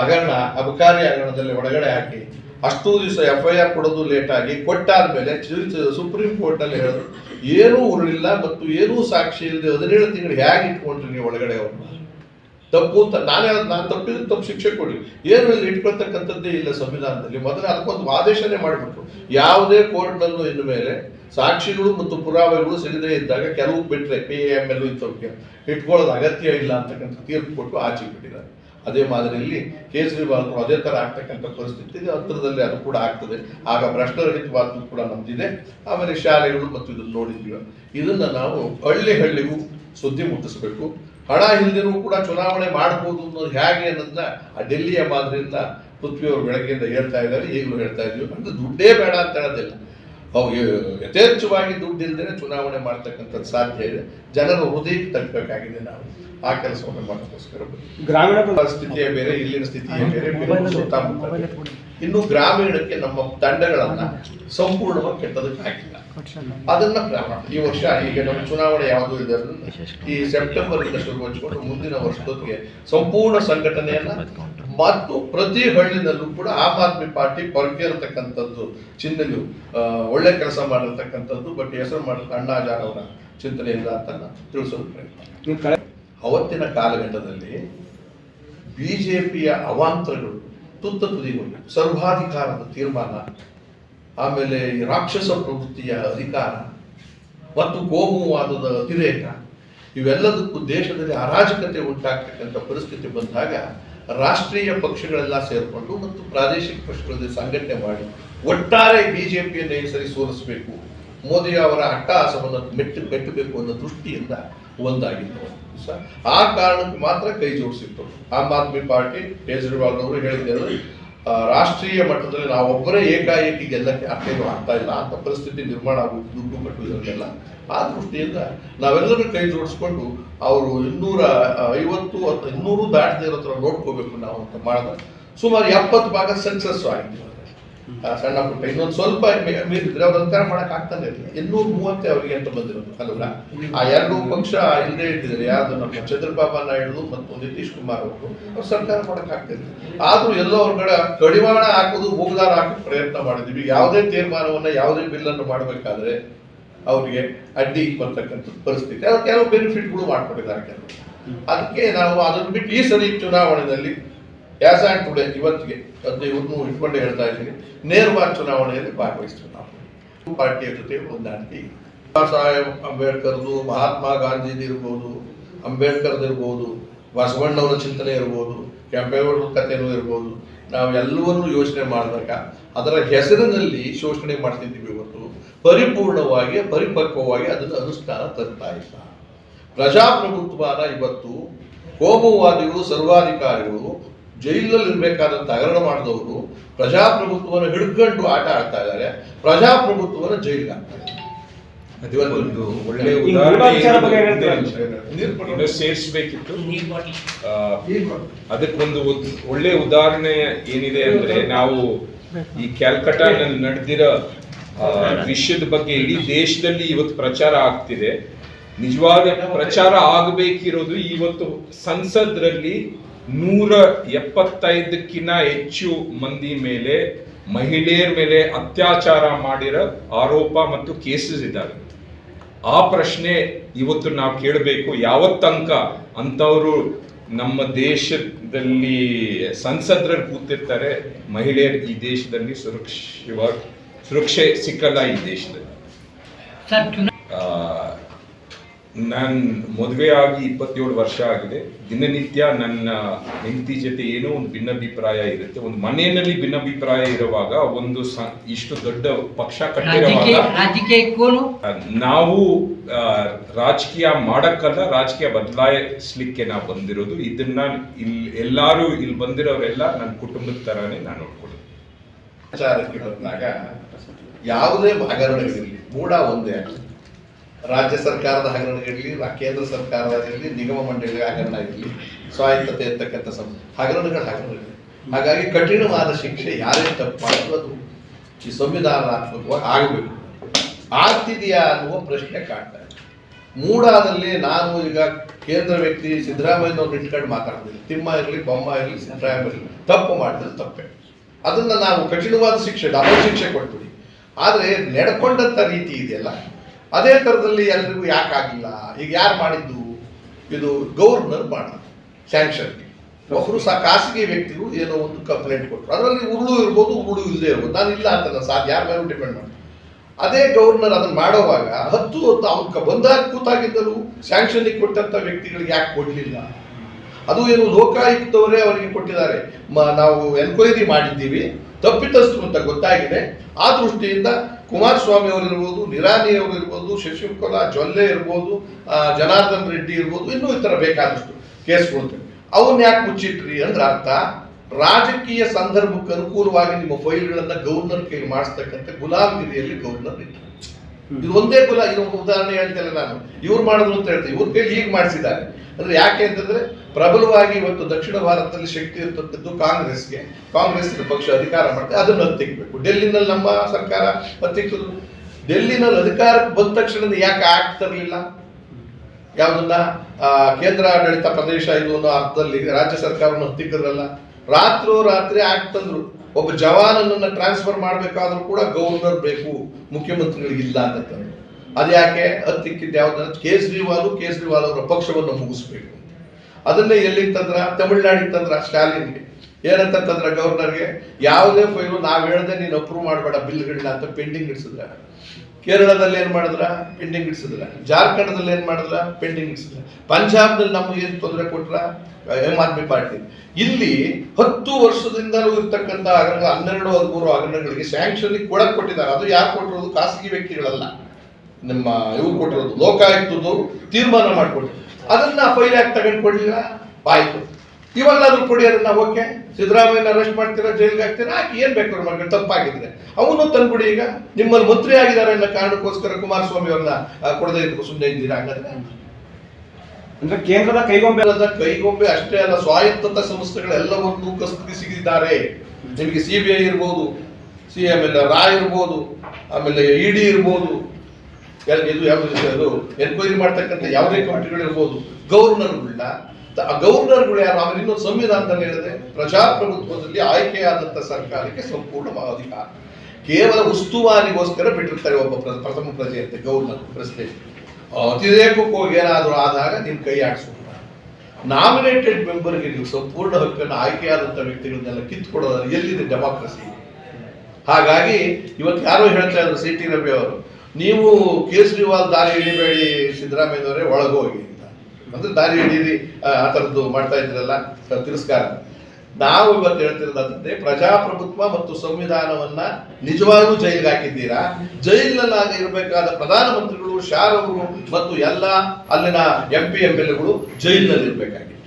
C: ಹಗರಣ, ಅಬಕಾರಿ ಹಗರಣದಲ್ಲಿ ಒಳಗಡೆ ಹಾಕಿ, ಅಷ್ಟು ದಿವಸ ಎಫ್ ಐ ಆರ್ ಕೊಡೋದು ಲೇಟ್ ಆಗಿ ಕೊಟ್ಟಾದ್ಮೇಲೆ ಚಿ- ಸುಪ್ರೀಂ ಕೋರ್ಟಲ್ಲಿ ಹೇಳಿದ್ರು, ಏನೂ ಉರುಳಿಲ್ಲ ಮತ್ತು ಏನೂ ಸಾಕ್ಷಿ ಇಲ್ಲದೆ ಹದಿನೇಳು ತಿಂಗಳು ಹೇಗೆ ಇಟ್ಕೊಂಡ್ರಿ ನೀವು ಒಳಗಡೆ ಅವ್ರನ್ನ? ತಪ್ಪು ಅಂತ ನಾನೇ ನಾನು ತಪ್ಪಿದ್ರೆ ತಪ್ಪು ಶಿಕ್ಷೆ ಕೊಡಿ ಏನು ಇಲ್ಲಿ ಇಟ್ಕೊಳ್ತಕ್ಕಂಥದ್ದೇ ಇಲ್ಲ ಸಂವಿಧಾನದಲ್ಲಿ. ಮೊದಲೇ ಅದಕ್ಕೊಂದು ಆದೇಶನೇ ಮಾಡಿಬಿಟ್ರು. ಯಾವುದೇ ಕೋರ್ಟ್ನಲ್ಲೂ ಇನ್ನು ಮೇಲೆ ಸಾಕ್ಷಿಗಳು ಮತ್ತು ಪುರಾವೆಗಳು ಸಿಗದೇ ಇದ್ದಾಗ ಕೆಲವು ಬಿಟ್ಟರೆ ಪಿ ಎಂ ಎಲ್ ಇಂಥವ್ರಿಗೆ ಇಟ್ಕೊಳ್ಳೋದು ಅಗತ್ಯ ಇಲ್ಲ ಅಂತಕ್ಕಂಥ ತೀರ್ಪು ಕೊಟ್ಟು ಆಚೆ ಬಿಟ್ಟಿದ್ದಾರೆ. ಅದೇ ಮಾದರಿಯಲ್ಲಿ ಕೇಜ್ರಿವಾಲ್ ಅದೇ ಥರ ಆಗ್ತಕ್ಕಂಥ ಪರಿಸ್ಥಿತಿ ಇದೆ. ಅದು ಕೂಡ ಆಗ್ತದೆ. ಆಗ ಭ್ರಷ್ಟರಹಿತವಾದ್ದು ಕೂಡ ನಮ್ದಿದೆ. ಆಮೇಲೆ ಶಾಲೆಗಳು ಮತ್ತು ಇದನ್ನು ನೋಡಿದ್ವಿ ಇದನ್ನು ನಾವು ಹಳ್ಳಿ ಹಳ್ಳಿಗೂ ಸುದ್ದಿ ಮುಟ್ಟಿಸ್ಬೇಕು. ಹಣ ಇಲ್ದಿರೂ ಕೂಡ ಚುನಾವಣೆ ಮಾಡಬಹುದು ಅನ್ನೋದು ಹೇಗೆ ಅನ್ನೋದನ್ನ ಆ ಡೆಲ್ಲಿಯ ಮಾದರಿಯಿಂದ ಪೃಥ್ವಿಯವರು ಬೆಳಗ್ಗೆಯಿಂದ ಹೇಳ್ತಾ ಇದ್ದಾರೆ ಈಗಲೂ ಹೇಳ್ತಾ ಇದ್ದೀವಿ. ಅಂತ ದುಡ್ಡೇ ಬೇಡ ಅಂತ ಹೇಳೋದಿಲ್ಲ. ಯಥೇಚ್ಛವಾಗಿ ದುಡ್ಡು ಇಲ್ದೇನೆ ಚುನಾವಣೆ ಮಾಡ್ತಕ್ಕಂಥದ್ದು ಸಾಧ್ಯ ಇದೆ. ಜನರ ಹೃದಯಕ್ಕೆ ತಲುಪಬೇಕಾಗಿದೆ ನಾವು. ಆ ಕೆಲಸವನ್ನು ಮಾಡೋಕ್ಕೋಸ್ಕರ
D: ಗ್ರಾಮೀಣ
C: ಸ್ಥಿತಿಯ ಬೇರೆ ಇಲ್ಲಿನ ಸ್ಥಿತಿಯ ಬೇರೆ ಸುತ್ತಮುತ್ತ. ಇನ್ನು ಗ್ರಾಮೀಣಕ್ಕೆ ನಮ್ಮ ತಂಡಗಳನ್ನ ಸಂಪೂರ್ಣವಾಗಿ ಕೆಟ್ಟದಕ್ಕೆ ಹಾಕಿಲ್ಲ ಅದನ್ನ ಈ ವರ್ಷ ಈಗ ನಮ್ಮ ಚುನಾವಣೆ ಯಾವುದು ಇದೆ ಈ ಸೆಪ್ಟೆಂಬರ್ ಇಂದ ಶುರು ಹಚ್ಕೊಂಡು ಮುಂದಿನ ವರ್ಷದೊತ್ತಿಗೆ ಸಂಪೂರ್ಣ ಸಂಘಟನೆಯನ್ನ ಮತ್ತು ಪ್ರತಿ ಹಳ್ಳಿನಲ್ಲೂ ಕೂಡ ಆಮ್ ಆದ್ಮಿ ಪಾರ್ಟಿ ಪರಕೇರತಕ್ಕಂಥದ್ದು ಚಿಹ್ನೆಲು ಆ, ಒಳ್ಳೆ ಕೆಲಸ ಮಾಡಿರ್ತಕ್ಕಂಥದ್ದು ಬಟ್ ಹೆಸರು ಮಾಡಿದ ಅಣ್ಣಾಜಾರ್ ಅವರ ಚಿಂತನೆಯಿಂದ ಅಂತ ನಾನು ತಿಳಿಸೋದು ಪ್ರಯತ್ನ. ಅವತ್ತಿನ ಕಾಲಘಟ್ಟದಲ್ಲಿ ಬಿಜೆಪಿಯ ಅವಾಂತರಗಳು ತುತ್ತ ತುದಿಗೊಂಡು ಸರ್ವಾಧಿಕಾರದ ತೀರ್ಮಾನ ಆಮೇಲೆ ಈ ರಾಕ್ಷಸ ಪ್ರವೃತ್ತಿಯ ಅಧಿಕಾರ, ಮತ್ತು ಕೋಮುವಾದದ ಅತಿರೇಕ, ಇವೆಲ್ಲದಕ್ಕೂ ದೇಶದಲ್ಲಿ ಅರಾಜಕತೆ ಉಂಟಾಗ್ತಕ್ಕಂಥ ಪರಿಸ್ಥಿತಿ ಬಂದಾಗ ರಾಷ್ಟ್ರೀಯ ಪಕ್ಷಗಳೆಲ್ಲ ಸೇರಿಕೊಂಡು ಮತ್ತು ಪ್ರಾದೇಶಿಕ ಪಕ್ಷಗಳಲ್ಲಿ ಸಂಘಟನೆ ಮಾಡಿ ಒಟ್ಟಾರೆ ಬಿಜೆಪಿಯನ್ನು ಈ ಸರಿ ಸೋಲಿಸಬೇಕು ಮೋದಿ ಅವರ ಅಟ್ಟಹಾಸವನ್ನು ಮೆಟ್ಟು ಕಟ್ಟಬೇಕು ಅನ್ನೋ ದೃಷ್ಟಿಯಿಂದ ಒಂದಾಗಿತ್ತು ಒಂದು ಆ ಕಾರಣಕ್ಕೆ ಮಾತ್ರ ಕೈ ಜೋಡಿಸಿತ್ತು. ಆಮ್ ಆದ್ಮಿ ಪಾರ್ಟಿ, ಕೇಜ್ರಿವಾಲ್ ಅವರು ಹೇಳಿದ್ದಾರೆ ರಾಷ್ಟ್ರೀಯ ಮಟ್ಟದಲ್ಲಿ ನಾವೊಬ್ಬರೇ ಏಕಾಏಕಿ ಗೆಲ್ಲಕ್ಕೆ ಅರ್ಥೇನು ಆಗ್ತಾ ಇಲ್ಲ, ಅಂತ ಪರಿಸ್ಥಿತಿ ನಿರ್ಮಾಣ ಆಗುತ್ತೆ ದುಡ್ಡು ಕಟ್ಟುವುದಕ್ಕೆಲ್ಲ ಆ ದೃಷ್ಟಿಯಿಂದ ನಾವೆಲ್ಲರೂ ಕೈ ಜೋಡಿಸ್ಕೊಂಡು ಅವರು ಇನ್ನೂರ ಐವತ್ತು ಅಥವಾ ಇನ್ನೂರು ದಾಟದೇ ಇರೋ ಥರ ನೋಡ್ಕೋಬೇಕು ನಾವು ಅಂತ ಮಾಡಿದ ಸುಮಾರು ಎಪ್ಪತ್ತು ಭಾಗ ಸಕ್ಸಸ್ ಆಗಿದೆ ಸಣ್ಣ ಪುಟ್ಟ. ಇನ್ನೊಂದು ಸ್ವಲ್ಪ ಮೀರಿದ್ರೆ ಅವ್ರು ಅಧಿಕಾರ ಮಾಡಕ್ ಆಗ್ತಾನೆ ಇರಲಿಲ್ಲ ಇನ್ನೂರ ಮೂವತ್ತೆ ಅವರಿಗೆ ಅಂತ ಬಂದಿರೋದು ಅಲ್ವಾ? ಆ ಎರಡು ಪಕ್ಷ ಹಿಂದೆ ಇಟ್ಟಿದ್ದಾರೆ ಯಾರು ನಮ್ಮ ಚಂದ್ರಬಾಬು ನಾಯ್ಡು ಮತ್ತು ನಿತೀಶ್ ಕುಮಾರ್ ಅವರು. ಅವ್ರು ಸರ್ಕಾರ ಮಾಡಕ್ ಆಗ್ತಿದ್ರು ಆದ್ರೂ ಎಲ್ಲೋ ಹೊರಗಡೆ ಕಡಿವಾಣ ಹಾಕೋದು ಹೋಗದಾರ ಹಾಕೋ ಪ್ರಯತ್ನ ಮಾಡಿದೀವಿ. ಯಾವುದೇ ತೀರ್ಮಾನವನ್ನ ಯಾವುದೇ ಬಿಲ್ ಅನ್ನು ಮಾಡಬೇಕಾದ್ರೆ ಅವರಿಗೆ ಅಡ್ಡಿ ಬರ್ತಕ್ಕಂಥ ಪರಿಸ್ಥಿತಿ. ಅದಕ್ಕೆ ಕೆಲವು ಬೆನಿಫಿಟ್ಗಳು ಮಾಡ್ಕೊಂಡಿದ್ದಾರೆ ಕೆಲವು ಅದಕ್ಕೆ ನಾವು ಅದನ್ನು ಬಿಟ್ಟು ಈ ಸರಿ ಚುನಾವಣೆಯಲ್ಲಿ ಆಸ್ ಆ್ಯಂಡ್ ಟುಡೇ ಇವತ್ತಿಗೆ ಅದನ್ನ ಇವ್ರನ್ನು ಇಟ್ಕೊಂಡು ಹೇಳ್ತಾ ಇದ್ದೀನಿ. ನೇರವಾಗಿ ಚುನಾವಣೆಯಲ್ಲಿ ಭಾಗವಹಿಸ್ತೀವಿ ನಾವು. ಪಾರ್ಟಿಯ ಜೊತೆ ಹೊಂದಾಣಿಕೆ. ಬಾಬಾ ಸಾಹೇಬ್ ಅಂಬೇಡ್ಕರ್ದು, ಮಹಾತ್ಮ ಗಾಂಧೀಜಿ ಇರ್ಬೋದು, ಅಂಬೇಡ್ಕರ್ದು ಇರ್ಬೋದು, ಬಸವಣ್ಣವರ ಚಿಂತನೆ ಇರ್ಬೋದು, ಕೆಂಪೇಗೌಡರ ಕಥೆನೂ ಇರ್ಬೋದು. ನಾವೆಲ್ಲವನ್ನೂ ಯೋಚನೆ ಮಾಡಿದಾಗ ಅದರ ಹೆಸರಿನಲ್ಲಿ ಶೋಷಣೆ ಮಾಡ್ತಿದ್ದೀವಿ ಇವತ್ತು. ಪರಿಪೂರ್ಣವಾಗಿ, ಪರಿಪಕ್ವವಾಗಿ ಅದನ್ನು ಅನುಷ್ಠಾನ ತರ್ತಾ ಇಲ್ಲ. ಪ್ರಜಾಪ್ರಭುತ್ವನ ಇವತ್ತು ಕೋಮುವಾದಿಗಳು, ಸರ್ವಾಧಿಕಾರಿಗಳು ಜೈಲಲ್ಲಿ ಇರಬೇಕಾದಂತ ಹಗರಣ ಮಾಡಿದವರು ಪ್ರಜಾಪ್ರಭುತ್ವವನ್ನು ಹಿಡ್ಕೊಂಡು ಆಟ ಆಡ್ತಾ ಇದ್ದಾರೆ. ಪ್ರಜಾಪ್ರಭುತ್ವವನ್ನು ಜೈಲಿಗೆ ಹಾಕ್ತಾರೆ.
D: ಒಂದು ಒಳ್ಳೆ
E: ಈ
D: ಉದಾಹರಣೆ ಸೇರಿಸ್ಬೇಕಿತ್ತು. ಅದಕ್ಕೊಂದು ಉದ್- ಒಳ್ಳೆ ಉದಾಹರಣೆ ಏನಿದೆ ಅಂದ್ರೆ ನಾವು ಈ ಕ್ಯಾಲ್ಕಟಾನಲ್ಲಿ ನಡೆದಿರೋ ಆ, ವಿಷಯದ ಬಗ್ಗೆ ಇಡೀ ದೇಶದಲ್ಲಿ ಇವತ್ತು ಪ್ರಚಾರ ಆಗ್ತಿದೆ. ನಿಜವಾದ ಪ್ರಚಾರ ಆಗಬೇಕಿರೋದು ಇವತ್ತು ಸಂಸದ್ರಲ್ಲಿ ನೂರ ಎಪ್ಪತ್ತೈದಕ್ಕಿಂತ ಹೆಚ್ಚು ಮಂದಿ ಮೇಲೆ ಮಹಿಳೆಯರ ಮೇಲೆ ಅತ್ಯಾಚಾರ ಮಾಡಿರೋ ಆರೋಪ ಮತ್ತು ಕೇಸಸ್ ಇದ್ದಾವೆ. ಆ ಪ್ರಶ್ನೆ ಇವತ್ತು ನಾವು ಕೇಳಬೇಕು. ಯಾವ ತನಕ ಅಂಥವ್ರು ನಮ್ಮ ದೇಶದಲ್ಲಿ ಸಂಸದರಲ್ಲಿ ಕೂತಿರ್ತಾರೆ ಮಹಿಳೆಯರು ಈ ದೇಶದಲ್ಲಿ ಸುರಕ್ಷಿತವಾಗಿ ಸುರಕ್ಷೆ ಸಿಕ್ಕಲ್ಲ ಈ ದೇಶದಲ್ಲಿ. ನಾನು ಮದುವೆ ಆಗಿ ಇಪ್ಪತ್ತೇಳು ವರ್ಷ ಆಗಿದೆ. ದಿನನಿತ್ಯ ನನ್ನ ಹೆಂಡತಿ ಜೊತೆ ಏನೋ ಒಂದು ಭಿನ್ನಾಭಿಪ್ರಾಯ ಇರುತ್ತೆ. ಒಂದು ಮನೆಯಲ್ಲಿ ಭಿನ್ನಾಭಿಪ್ರಾಯ ಇರುವಾಗ ಒಂದು ಸ ಇಷ್ಟು ದೊಡ್ಡ ಪಕ್ಷ ಕಟ್ಟಿರುವಾಗ ನಾವು ಆ, ರಾಜಕೀಯ ಮಾಡಕ್ಕಲ್ಲ ರಾಜಕೀಯ ಬದಲಾಯಿಸ್ಲಿಕ್ಕೆ ನಾವು ಬಂದಿರೋದು. ಇದನ್ನ ಇಲ್ಲಿ ಎಲ್ಲಾರು ಇಲ್ಲಿ ಬಂದಿರೋರೆಲ್ಲ ನನ್ನ ಕುಟುಂಬದ ತರಾನೇ ನಾನು ನೋಡ್ಕೊಳ್ಳೋದು.
C: ಯಾವುದೇ ಭಾಗಗಳಿರಲಿ ಮೂಡ ಒಂದೇ ರಾಜ್ಯ ಸರ್ಕಾರದ ಹಗರಣ ಇರಲಿ ಕೇಂದ್ರ ಸರ್ಕಾರದಲ್ಲಿ ನಿಗಮ ಮಂಡಳಿಗಳ ಹಗರಣ ಇರಲಿ, ಸ್ವಾಯತ್ತತೆ ಇರ್ತಕ್ಕಂಥ ಸಂ, ಹಗರಣಗಳ ಹಗರಣಗಳಿರಲಿ ಹಾಗಾಗಿ ಕಠಿಣವಾದ ಶಿಕ್ಷೆ ಯಾರೇ ತಪ್ಪು ಮಾಡಿದ್ರು ಅದು ಈ ಸಂವಿಧಾನಾತ್ಮಕವಾಗಿ ಆಗಬೇಕು. ಆಗ್ತಿದೆಯಾ ಅನ್ನುವ ಪ್ರಶ್ನೆ ಕಾಡ್ತಾ ಇದೆ. ಮೂಡಾದಲ್ಲಿ ನಾನು ಈಗ ಕೇಂದ್ರ ವ್ಯಕ್ತಿ ಸಿದ್ದರಾಮಯ್ಯನವ್ರನ್ನ ಇಟ್ಕೊಂಡು ಮಾತಾಡ್ತೀನಿ. ತಿಮ್ಮ ಇರಲಿ, ಬೊಮ್ಮ ಇರಲಿ, ಸಿದ್ದರಾಮಯ್ಯ ಇರಲಿ, ತಪ್ಪು ಮಾಡಿದ್ರೆ ತಪ್ಪೇ. ಅದನ್ನು ನಾವು ಕಠಿಣವಾದ ಶಿಕ್ಷೆ ಡಬಲ್ ಶಿಕ್ಷೆ ಕೊಟ್ಬಿಡಿ ಆದರೆ ನಡ್ಕೊಂಡಂಥ ರೀತಿ ಇದೆಯಲ್ಲ ಅದೇ ಥರದಲ್ಲಿ ಎಲ್ರಿಗೂ ಯಾಕೆ ಆಗಿಲ್ಲ? ಈಗ ಯಾರು ಮಾಡಿದ್ದು? ಇದು ಗವರ್ನರ್ ಮಾಡಿದ್ರು ಸ್ಯಾಂಕ್ಷನ್ ಒಬ್ಬರು ಸಹ ಖಾಸಗಿ ವ್ಯಕ್ತಿಗಳು ಏನೋ ಒಂದು ಕಂಪ್ಲೇಂಟ್ ಕೊಟ್ಟರು ಅದರಲ್ಲಿ ಉರುಳು ಇರ್ಬೋದು, ಉರುಳು ಇಲ್ಲದೆ ಇರ್ಬೋದು. ನಾನು ಇಲ್ಲ ಅಂತ ಸಾಧ್ಯ. ಯಾರ ಮೇಲೂ ಡಿಪೆಂಡ್ ಮಾಡಿ ಅದೇ ಗವರ್ನರ್ ಅದನ್ನು ಮಾಡುವಾಗ ಹತ್ತು ಹೊತ್ತು ಅವ್ನು ಬಂದಾಗ ಕೂತಾಗಿದ್ದರೂ ಸ್ಯಾಂಕ್ಷನಿಗೆ ಕೊಟ್ಟಂಥ ವ್ಯಕ್ತಿಗಳಿಗೆ ಯಾಕೆ ಕೊಡಲಿಲ್ಲ? ಅದು ಏನು ಲೋಕಾಯುಕ್ತವರೇ ಅವರಿಗೆ ಕೊಟ್ಟಿದ್ದಾರೆ. ಮ- ನಾವು ಎನ್ಕ್ವೈರಿ ಮಾಡಿದ್ದೀವಿ. ತಪ್ಪಿತಸ್ತು ಅಂತ ಗೊತ್ತಾಗಿದೆ. ಆ ದೃಷ್ಟಿಯಿಂದ ಕುಮಾರಸ್ವಾಮಿ ಅವರಿರ್ಬೋದು, ನಿರಾನಿ ಅವರು ಇರ್ಬೋದು ಶಶಿಕಲಾ ಜೊಲ್ಲೆ ಇರ್ಬೋದು ಜನಾರ್ದನ್ ರೆಡ್ಡಿ ಇರ್ಬೋದು, ಇನ್ನೂ ಈ ಥರ ಬೇಕಾದಷ್ಟು ಕೇಸ್ಗಳು ಅವನ್ನ ಯಾಕೆ ಮುಚ್ಚಿಟ್ರಿ ಅಂದ್ರೆ ಅರ್ಥ, ರಾಜಕೀಯ ಸಂದರ್ಭಕ್ಕೆ ಅನುಕೂಲವಾಗಿ ನಿಮ್ಮ ಫೈಲ್ಗಳನ್ನು ಗವರ್ನರ್ ಕೈಲಿ ಮಾಡಿಸ್ತಕ್ಕಂಥ ಗುಲಾಮಗಿರಿಯಲ್ಲಿ ಗವರ್ನರ್ ಇಟ್ಟರು ಇದು ಒಂದೇ ಕುಲ ಇದೊಂದು ಉದಾಹರಣೆ ಹೇಳ್ತೇನೆ ನಾನು. ಇವ್ರು ಮಾಡಿದ್ರು ಅಂತ ಹೇಳ್ತೇವೆ ಇವ್ರ ಕೈಲಿ ಹೀಗೆ ಮಾಡಿಸಿದ್ದಾರೆ. ಅಂದ್ರೆ ಯಾಕೆ ಅಂತಂದ್ರೆ ಪ್ರಬಲವಾಗಿ ಇವತ್ತು ದಕ್ಷಿಣ ಭಾರತದಲ್ಲಿ ಶಕ್ತಿ ಇರ್ತಕ್ಕದ್ದು ಕಾಂಗ್ರೆಸ್ಗೆ. ಕಾಂಗ್ರೆಸ್ ಪಕ್ಷ ಅಧಿಕಾರ ಮಾಡ್ತಾರೆ ಅದನ್ನು ಹತ್ತಿಕ್ಬೇಕು ಡೆಲ್ಲಿನಲ್ಲಿ ನಮ್ಮ ಸರ್ಕಾರ ಹತ್ತಿಕ್ಕದು ಡೆಲ್ಲಿನಲ್ಲಿ ಅಧಿಕಾರಕ್ಕೆ ಬಂದ ತಕ್ಷಣ ಯಾಕೆ ಆಗ್ತಿರ್ಲಿಲ್ಲ ಕೇಂದ್ರ ಆಡಳಿತ ಪ್ರದೇಶ ಇದು ಅನ್ನೋ ಅರ್ಥದಲ್ಲಿ ರಾಜ್ಯ ಸರ್ಕಾರವನ್ನು ಹತ್ತಿಕ್ಕದ್ರಲ್ಲ ರಾತ್ರೋ ರಾತ್ರಿ ಆಗ್ತಂದ್ರು ಒಬ್ಬ ಜವಾನನನ್ನು ಟ್ರಾನ್ಸ್ಫರ್ ಮಾಡಬೇಕಾದ್ರೂ ಕೂಡ ಗವರ್ನರ್ ಬೇಕು ಮುಖ್ಯಮಂತ್ರಿಗಳಿಗೆ ಇಲ್ಲ ಅಂತ ಅದ್ಯಾಕೆ? ಹತ್ತಿಕ್ಕಿದ್ದು ಯಾವ್ದಂದ್ರೆ ಕೇಜ್ರಿವಾಲ್ ಕೇಜ್ರಿವಾಲ್ ಅವರ ಪಕ್ಷವನ್ನು ಮುಗಿಸ್ಬೇಕು ಅದನ್ನೇ ಎಲ್ಲಿಗೆ ತಂದ್ರ? ತಮಿಳ್ನಾಡಿಗೆ ತಂದ್ರ ಸ್ಟಾಲಿನ್ಗೆ. ಏನಂತ ತಂದ್ರ ಗವರ್ನರ್ಗೆ? ಯಾವುದೇ ಫೈಲು ನಾವು ಹೇಳ್ದೆ ನೀನು ಅಪ್ರೂವ್ ಮಾಡಬೇಡ ಬಿಲ್ಗಳನ್ನ ಅಂತ ಪೆಂಡಿಂಗ್ ಇಡ್ಸಿದ್ರ. ಕೇರಳದಲ್ಲಿ ಏನು ಮಾಡಿದ್ರ? ಪೆಂಡಿಂಗ್ ಇಡ್ಸಿದ್ರ. ಜಾರ್ಖಂಡದಲ್ಲಿ ಏನು ಮಾಡಿದ್ರ? ಪೆಂಡಿಂಗ್ ಇಡ್ಸಿದ್ರ. ಪಂಜಾಬ್ನಲ್ಲಿ ನಮ್ಗೆ ಏನು ತೊಂದರೆ ಕೊಟ್ರ? ಎಂ ಆದ್ಮಿ ಪಾರ್ಟಿ. ಇಲ್ಲಿ ಹತ್ತು ವರ್ಷದಿಂದಲೂ ಇರ್ತಕ್ಕಂಥ ಹಗರಣ ಹನ್ನೆರಡು, ಹದಿಮೂರು ಹಗರಣಗಳಿಗೆ ಸ್ಯಾಂಕ್ಷನ್ ಕೊಡಕ್ ಕೊಟ್ಟಿದ್ದಾರೆ. ಅದು ಯಾರು ಕೊಟ್ಟಿರೋದು? ಖಾಸಗಿ ವ್ಯಕ್ತಿಗಳಲ್ಲ. ನಿಮ್ಮ ಇವ್ರು ಕೊಟ್ಟಿರೋದು. ಲೋಕಾಯುಕ್ತದ್ದು ತೀರ್ಮಾನ ಮಾಡಿಕೊಟ್ರು ಅದನ್ನ ಫೈಲ್ ಆಗಿ ತಗೊಂಡು ಕೊಡ್ಲಿಲ್ಲ? ಆಯ್ತು. ಇವಾಗಲಾದ್ರೂ ಕೊಡಿ, ಅದನ್ನ ಓಕೆ? ಸಿದ್ದರಾಮಯ್ಯನ ಅರೆಸ್ಟ್ ಮಾಡ್ತೀರಾ ಜೈಲಿಗೆ ಹಾಕ್ತೀರಾ ಹಾಕಿ ಏನ್ ಬೇಕು ಮಾಡ್ಕೊಂಡು ತಪ್ಪಾಗಿದ್ರೆ. ಅವನು ತಂದ್ಬಿಡಿ ಈಗ. ನಿಮ್ಮಲ್ಲಿ ಮಂತ್ರಿ ಆಗಿದ್ದಾರೆ ಅನ್ನೋ ಕಾರಣಕ್ಕೋಸ್ಕರ ಕುಮಾರಸ್ವಾಮಿ ಅವ್ರನ್ನ ಕೊಡದೆ ಇದ್ರು. ಸುಮ್ಮನೆ ಇದ್ದೀರಾ ಹಂಗಾದ್ರೆ?
E: ಅಂದ್ರೆ ಕೇಂದ್ರದ ಕೈಗೊಂಬೆ
C: ಅಲ್ಲದ ಕೈಗೊಂಬೆ ಅಷ್ಟೇ ಅಲ್ಲ ಸ್ವಾಯತ್ತ ಸಂಸ್ಥೆಗಳೆಲ್ಲವನ್ನೂ ಕಸ್ತಿಗಿಸಿದ್ದಾರೆ ನಿಮಗೆ ಸಿ ಬಿ ಐ ಇರ್ಬೋದು ಸಿ ಆಮೇಲೆ ರಾಯ ರಾ ಇರ್ಬೋದು ಆಮೇಲೆ ಇ ಡಿ ಇರ್ಬೋದು. ಇದು ಯಾವುದು ಅದು ಎನ್ಕ್ವೈರಿ ಮಾಡ್ತಕ್ಕಂಥ ಯಾವುದೇ ಕಮಿಟಿಗಳು ಇರ್ಬೋದು ಗವರ್ನರ್ಗಳನ್ನ ಗವರ್ನರ್ಗಳು ಯಾರು? ಆಮೇಲೆ ಇನ್ನೊಂದು ಸಂವಿಧಾನದಲ್ಲಿ ಹೇಳಿದೆ ಪ್ರಜಾಪ್ರಭುತ್ವದಲ್ಲಿ ಆಯ್ಕೆಯಾದಂಥ ಸರ್ಕಾರಕ್ಕೆ ಸಂಪೂರ್ಣ ಅಧಿಕಾರ ಕೇವಲ ಉಸ್ತುವಾರಿಗೋಸ್ಕರ ಬಿಟ್ಟಿರ್ತಾರೆ ಒಬ್ಬ ಪ್ರ- ಪ್ರಥಮ ಪ್ರಜೆ ಅಂತ ಗವರ್ನರ್ ಪ್ರೆಸಿಡೆಂಟ್ ಅತಿರೇಕಕ್ಕೆ ಹೋಗಿ ಏನಾದರೂ ಆದಾಗ ನಿಮ್ಮ ಕೈ ಆಡಿಸ್ಬೇಕು ನಾಮಿನೇಟೆಡ್ ಮೆಂಬರ್ಗೆ ನೀವು ಸಂಪೂರ್ಣ ಹಕ್ಕನ್ನು ಆಯ್ಕೆಯಾದಂಥ ವ್ಯಕ್ತಿಗಳನ್ನೆಲ್ಲ ಕಿತ್ಕೊಡೋದು ಎಲ್ಲಿದೆ ಡೆಮಾಕ್ರಸಿ ಹಾಗಾಗಿ ಇವತ್ತು ಯಾರೋ ಹೇಳ್ತಾ ಇದ್ರು ಸಿ ಟಿ ರವಿ ಅವರು, ನೀವು ಕೇಜ್ರಿವಾಲ್ ದಾರಿ ಹಿಡಿಬೇಡಿ ಸಿದ್ದರಾಮಯ್ಯನವರೇ ಒಳಗೋಗಿ. ಅಂದ್ರೆ ದಾರಿ ಹಿಡೀರಿ ಆ ಥರದ್ದು ಮಾಡ್ತಾ ಇದ್ರಲ್ಲ ತಿರಸ್ಕಾರ. ನಾವು ಇವತ್ತು ಹೇಳ್ತಿರೋದಂತೆ ಪ್ರಜಾಪ್ರಭುತ್ವ ಮತ್ತು ಸಂವಿಧಾನವನ್ನ ನಿಜವಾಗ್ಲೂ ಜೈಲಿಗೆ ಹಾಕಿದ್ದೀರಾ? ಜೈಲಿನಲ್ಲಿ ಇರಬೇಕಾದ ಪ್ರಧಾನಮಂತ್ರಿಗಳು ಶಾರ್ ಅವರು ಮತ್ತು ಎಲ್ಲ ಅಲ್ಲಿನ ಎಂ ಪಿ ಎಂ ಎಲ್ ಎಗಳು ಜೈಲಿನಲ್ಲಿ ಇರಬೇಕಾಗಿತ್ತು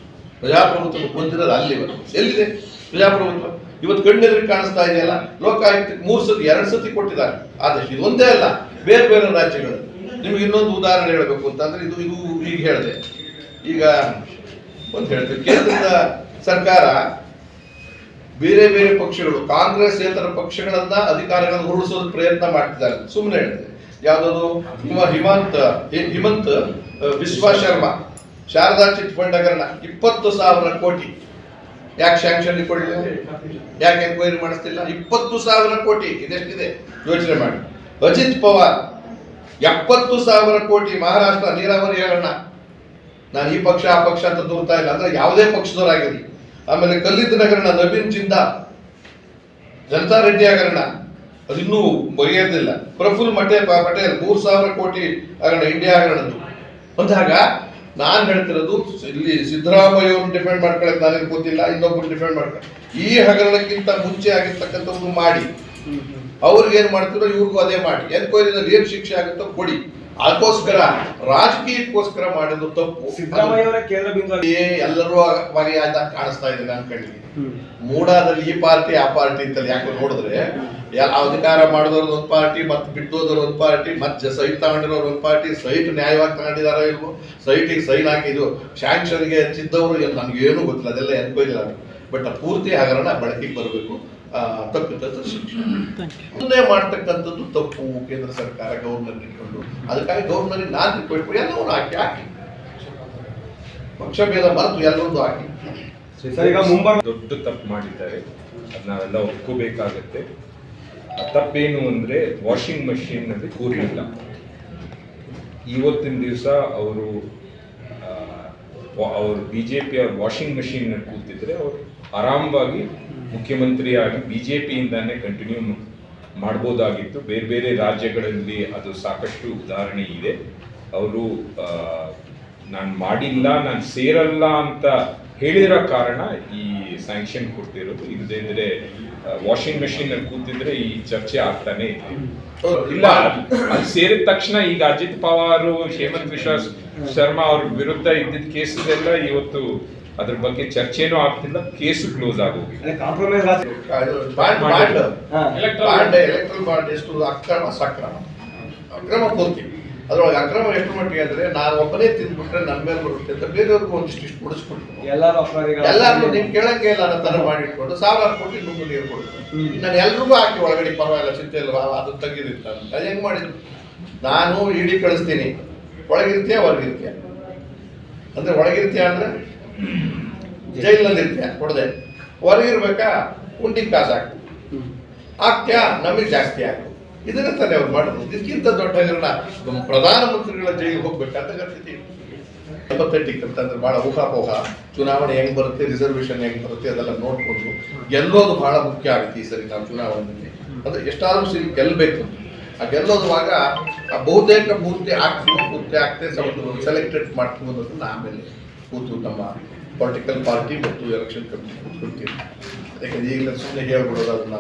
C: ಪ್ರಜಾಪ್ರಭುತ್ವ ಹೊಂದಿರೋದು ಅಲ್ಲಿ ಎಲ್ಲಿದೆ ಪ್ರಜಾಪ್ರಭುತ್ವ? ಇವತ್ತು ಕಣ್ಣೆದುರಿಗೆ ಕಾಣಿಸ್ತಾ ಇದೆಯಲ್ಲ ಲೋಕಾಯುಕ್ತಕ್ಕೆ ಮೂರು ಸತಿ, ಎರಡು ಸತಿ ಕೊಟ್ಟಿದ್ದಾರೆ. ಆದಷ್ಟು ಇದೊಂದೇ ಅಲ್ಲ, ಬೇರೆ ಬೇರೆ ರಾಜ್ಯಗಳು ನಿಮ್ಗೆ ಇನ್ನೊಂದು ಉದಾಹರಣೆ ಹೇಳಬೇಕು ಅಂತಂದ್ರೆ ಇದು ಇದು ಈಗ ಹೇಳಿದೆ. ಈಗ ಒಂದು ಹೇಳ್ತೀವಿ ಕೇಂದ್ರದ ಸರ್ಕಾರ ಬೇರೆ ಬೇರೆ ಪಕ್ಷಗಳು, ಕಾಂಗ್ರೆಸ್ ಇತರ ಪಕ್ಷಗಳನ್ನ ಅಧಿಕಾರಗಳನ್ನು ಉರುಳಿಸೋದು ಪ್ರಯತ್ನ ಮಾಡ್ತಿದ್ದಾರೆ. ಸುಮ್ಮನೆ ಯಾವ್ದದು? ನಿಮ್ಮ ಹಿಮಂತ್ ಹಿಮಂತ್ ವಿಶ್ವಾ ವಿಶ್ವ ಶರ್ಮಾ. ಶಾರದಾ ಚಿಟ್ ಫಂಡ್ ಹಗರಣ ಇಪ್ಪತ್ತು ಸಾವಿರ ಕೋಟಿ. ಯಾಕೆ ಶಾಂಕ್ಷನ್ ಕೊಡಲಿಲ್ಲ? ಯಾಕೆ ಎನ್ಕ್ವೈರಿ ಮಾಡಿಸ್ತಿಲ್ಲ? ಇಪ್ಪತ್ತು ಸಾವಿರ ಕೋಟಿ. ಇದೆಷ್ಟಿದೆ? ಯೋಚನೆ ಮಾಡಿ. ಅಜಿತ್ ಪವಾರ್, ಎಪ್ಪತ್ತು ಸಾವಿರ ಕೋಟಿ ಮಹಾರಾಷ್ಟ್ರ ನೀರಾವರಿ ಹಗರಣ. ನಾನು ಈ ಪಕ್ಷ ಆ ಪಕ್ಷ ಅಂತ ದೂರ್ತಾ ಇಲ್ಲ ಅಂದ್ರೆ ಯಾವುದೇ ಪಕ್ಷದವರಾಗಿರಲಿ. ಆಮೇಲೆ ಕಲ್ಲಿದ್ದ ನಗರಣ ನವೀನ್ ಚಿಂದ ಜನತಾ ರೆಡ್ಡಿ ಹಗರಣ ಅದಿನ್ನೂ ಬಗೆಹರಿದಿಲ್ಲ ಪ್ರಫುಲ್ ಮಟೇ ಪಟೇಲ್ ಮೂರು ಸಾವಿರ ಕೋಟಿ ಹಗರಣ ಇಂಡಿಯಾ ಹಗರಣದ್ದು. ಅಂದಾಗ ನಾನ್ ಹೇಳ್ತಿರೋದು ಇಲ್ಲಿ ಸಿದ್ದರಾಮಯ್ಯ ಅವ್ರನ್ನ ಡಿಫೆಂಡ್ ಮಾಡ್ಕೊಳಕ್ ನನಗೆ ಗೊತ್ತಿಲ್ಲ ಇನ್ನೊಬ್ಬರು ಡಿಫೆಂಡ್ ಮಾಡ್ಕೊಳ್ಳಿ ಈ ಹಗರಣಕ್ಕಿಂತ ಮುಂಚೆ ಆಗಿರ್ತಕ್ಕಂಥವ್ರು ಮಾಡಿ. ಅವ್ರಿಗೆ ಏನ್ ಮಾಡ್ತಿರೋ ಇವ್ರಿಗೂ ಅದೇ ಮಾಡಿ. ಎನ್ಕ್ವೈರಿನಲ್ಲಿ ಏನ್ ಶಿಕ್ಷೆ ಆಗುತ್ತೋ ಕೊಡಿ. ಅದಕ್ಕೋಸ್ಕರ ರಾಜಕೀಯಕ್ಕೋಸ್ಕರ ಮಾಡಿದ್ದು ತಪ್ಪು.
E: ಸಿದ್ದರಾಮಯ್ಯ ಕೇಂದ್ರ ಬಿಂದು
C: ಏ ಎಲ್ಲರೂ ಮರ್ಯಾದ ಕಾಣಿಸ್ತಾ ಇದೆ ನನ್ನ ಕಣ್ಣಿಗೆ. ಮೂಡಾದಲ್ಲಿ ಈ ಪಾರ್ಟಿ ಆ ಪಾರ್ಟಿ ಅಂತ ಯಾಕೆ ನೋಡಿದ್ರೆ ಅಧಿಕಾರ ಮಾಡಿದವ್ರದ್ದು ಒಂದು ಪಾರ್ಟಿ ಮತ್ತೆ ಬಿಟ್ಟೋದ್ರ ಒಂದು ಪಾರ್ಟಿ ಮತ್ತೆ ಸೈಟ್ ತಗೊಂಡಿರೋರು ಒಂದು ಪಾರ್ಟಿ ಸೈಟ್ ನ್ಯಾಯವಾಗಿ ತಗೊಂಡಿದಾರೋ ಇಲ್ವೋ ಸೈಟಿಗೆ ಸೈನ್ ಹಾಕಿದ್ರು ಶಾಂಕ್ಷನ್ಗೆ ಹಚ್ಚಿದ್ದವರು ಏನು ನನಗೇನು ಗೊತ್ತಿಲ್ಲ ಅದೆಲ್ಲ ಎನ್ಕ್ವೈರಿ ಬಟ್ ಪೂರ್ತಿ ಹಗರಣ ಬಳಕೆಗೆ ಬರಬೇಕು. ತಪ್ಪಿತಸ್ಥ ಶಿಕ್ಷೆ ಮುಂದೆ ಮಾಡ್ತಕ್ಕಂಥದ್ದು ತಪ್ಪು ಕೇಂದ್ರ ಸರ್ಕಾರ ಗವರ್ನರ್ ಇಟ್ಕೊಂಡು. ಅದಕ್ಕಾಗಿ ಗೌರ್ನರ್ ನಾನು ರಿಕ್ವೆಸ್ಟ್ ಮಾಡಿ ಹಾಕಿ ಹಾಕಿ ಹಾಕಿ. ಪಕ್ಷಭೇದ ಮರೆತು ಎಲ್ಲೊಂದು ಹಾಕಿ.
E: ಸರ್ ಈಗ ಮುಂಬೈ
D: ದೊಡ್ಡ ತಪ್ಪು ಮಾಡಿದ್ದಾರೆ. ಅದನ್ನೆಲ್ಲ ನಾವೆಲ್ಲ ಒಪ್ಕೋಬೇಕಾಗತ್ತೆ. ಆ ತಪ್ಪೇನು ಅಂದರೆ ವಾಷಿಂಗ್ ಮಷೀನ್ನಲ್ಲಿ ಕೂರಿಲ್ಲ ಇವತ್ತಿನ ದಿವಸ ಅವರು ಅವರು ಬಿ ಜೆ ಪಿ ಅವ್ರ ವಾಷಿಂಗ್ ಮಷೀನ್ನಲ್ಲಿ ಕೂತಿದ್ರೆ ಅವರು ಆರಾಮವಾಗಿ ಮುಖ್ಯಮಂತ್ರಿಯಾಗಿ ಬಿ ಜೆ ಪಿಯಿಂದಾನೇ ಕಂಟಿನ್ಯೂ ಮಾಡ್ಬೋದಾಗಿತ್ತು. ಬೇರೆ ಬೇರೆ ರಾಜ್ಯಗಳಲ್ಲಿ ಅದು ಸಾಕಷ್ಟು ಉದಾಹರಣೆ ಇದೆ. ಅವರು ನಾನು ಮಾಡಿಲ್ಲ, ನಾನು ಸೇರಲ್ಲ ಅಂತ ಹೇಳಿರೋ ಕಾರಣ ಈ ಸ್ಯಾಂಕ್ಷನ್ ಕೊಡ್ತಿರೋದು. ಇಲ್ಲದೇ ಇದ್ರೆ ವಾಷಿಂಗ್ ಮೆಷಿನ್ ಅಲ್ಲಿ ಕೂತಿದ್ರೆ ಈ ಚರ್ಚೆ ಆಗ್ತಾನೆ ಇತ್ತು. ಇಲ್ಲ ಅಲ್ಲಿ ಸೇರಿದ ತಕ್ಷಣ ಈಗ ಅಜಿತ್ ಪವಾರ್, ಹೇಮಂತ್ ವಿಶ್ವಾಸ್ ಶರ್ಮಾ ಅವ್ರ ವಿರುದ್ಧ ಇದ್ದಿದ್ದ ಕೇಸಸ್ ಇವತ್ತು ಅದ್ರ ಬಗ್ಗೆ ಚರ್ಚೆನೂ ಆಗ್ತಿಲ್ಲ ಕೇಸ್ ಕ್ಲೋಸ್ ಆಗೋಗಿ
E: ಕಾಂಪ್ರಮೈಸ್
C: ಎಲೆಕ್ಟ್ರಲ್ ಬಾಂಡ್ ಎಷ್ಟು ಅಕ್ರಮ ಸಕ್ರಮ? ಅಕ್ರಮ ಪೂರ್ತಿ. ಅದ್ರೊಳಗೆ ಅಕ್ರಮ ಎಷ್ಟು ಮಟ್ಟಿಗೆ ಅಂದ್ರೆ ನಾನು ಒಬ್ಬನೇ ತಿಂದ್ಬಿಟ್ರೆ ನನ್ನ ಮೇಲೆ ಬರುತ್ತೆ ಅಂತ ಬೇರೆಯವ್ರಿಗೂ ಒಂದಿಷ್ಟು ಇಷ್ಟು ಕೊಡಿಸ್ಬಿಟ್ಟು
E: ಎಲ್ಲರೂ ಅಪರಾಧಿಗಳು.
C: ಎಲ್ಲಾರು ನಿಮ್ ಕೇಳಂಗೆ ಇಲ್ಲ ನನ್ನ ತರ ಮಾಡಿಟ್ಕೊಂಡು ಸಾವಿರ ಕೊಟ್ಟು ನುಗ್ಗು ನೀರು ಕೊಡ್ತೀನಿ. ನಾನು ಎಲ್ರಿಗೂ ಹಾಕಿ ಒಳಗಡೆ ಪರವಾಗಿಲ್ಲ ಚಿಂತೆ ಇಲ್ಲ ಅದು ತೆಗಿದಿತ್ತ ಅಂತ. ಅದು ಹೆಂಗ್ ಮಾಡಿದ್ರು? ನಾನು ಇಡಿ ಕಳಿಸ್ತೀನಿ. ಒಳಗಿರ್ತೀಯ ಹೊರಗಿರ್ತೀಯ? ಅಂದ್ರೆ ಒಳಗಿರ್ತೀಯ ಅಂದ್ರೆ ಜೈಲಿನಲ್ಲಿ ಇರ್ತೀಯ ಕೊಡದೆ ಹೊರಗಿರ್ಬೇಕಾ ಉಂಡಿಗೆ ಕಾಸು ಹಾಕ್ತಿ ಹಾಕ್ತ್ಯಾ? ನಮಗೆ ಜಾಸ್ತಿ ಹಾಕು. ಇದನ್ನ ತಾನೇ ಅವ್ರು ಮಾಡಿದ್ರು ಇದಕ್ಕಿಂತ ದೊಡ್ಡ ಹಗರಣ ನಮ್ಮ ಪ್ರಧಾನಮಂತ್ರಿಗಳ ಜೈಲಿಗೆ ಹೋಗ್ಬೇಕಂತ ಗತಿತಿ ಎಪ್ಪತ್ತೆಂಟಿಗೆ ಅಂತಂದ್ರೆ ಭಾಳ ಊಹಾಪೋಹ. ಚುನಾವಣೆ ಹೆಂಗ್ ಬರುತ್ತೆ ರಿಸರ್ವೇಶನ್ ಹೆಂಗ್ ಬರುತ್ತೆ ಅದೆಲ್ಲ ನೋಡ್ಕೊಂಡು ಗೆಲ್ಲೋದು ಬಹಳ ಮುಖ್ಯ ಆಗುತ್ತೆ ಈ ಸರಿ ನಾವು ಚುನಾವಣೆಯಲ್ಲಿ. ಅಂದ್ರೆ ಎಷ್ಟಾದ್ರೂ ಸರಿ ಗೆಲ್ಲಬೇಕು ಆ ಗೆಲ್ಲೋದುವಾಗ ಆ ಬಹುತೇಕ ಪೂರ್ತಿ ಆಗ್ತೀವಿ, ಪೂರ್ತಿ ಆಗ್ತೇ ಸೆಲೆಕ್ಟೆಡ್ ಮಾಡ್ತೀವಿ ಅನ್ನೋದನ್ನ ಆಮೇಲೆ ಕೂತು ನಮ್ಮ ಪೊಲಿಟಿಕಲ್ ಪಾರ್ಟಿ ಮತ್ತು ಎಲೆಕ್ಷನ್ ಕಮಿಟಿ ಕೂತ್ಕೊಳ್ತೀವಿ. ಯಾಕಂದ್ರೆ ಈಗಲೇ ಸುಮ್ಮನೆ ಹೇಳ್ಬಿಡೋದು ಅದನ್ನ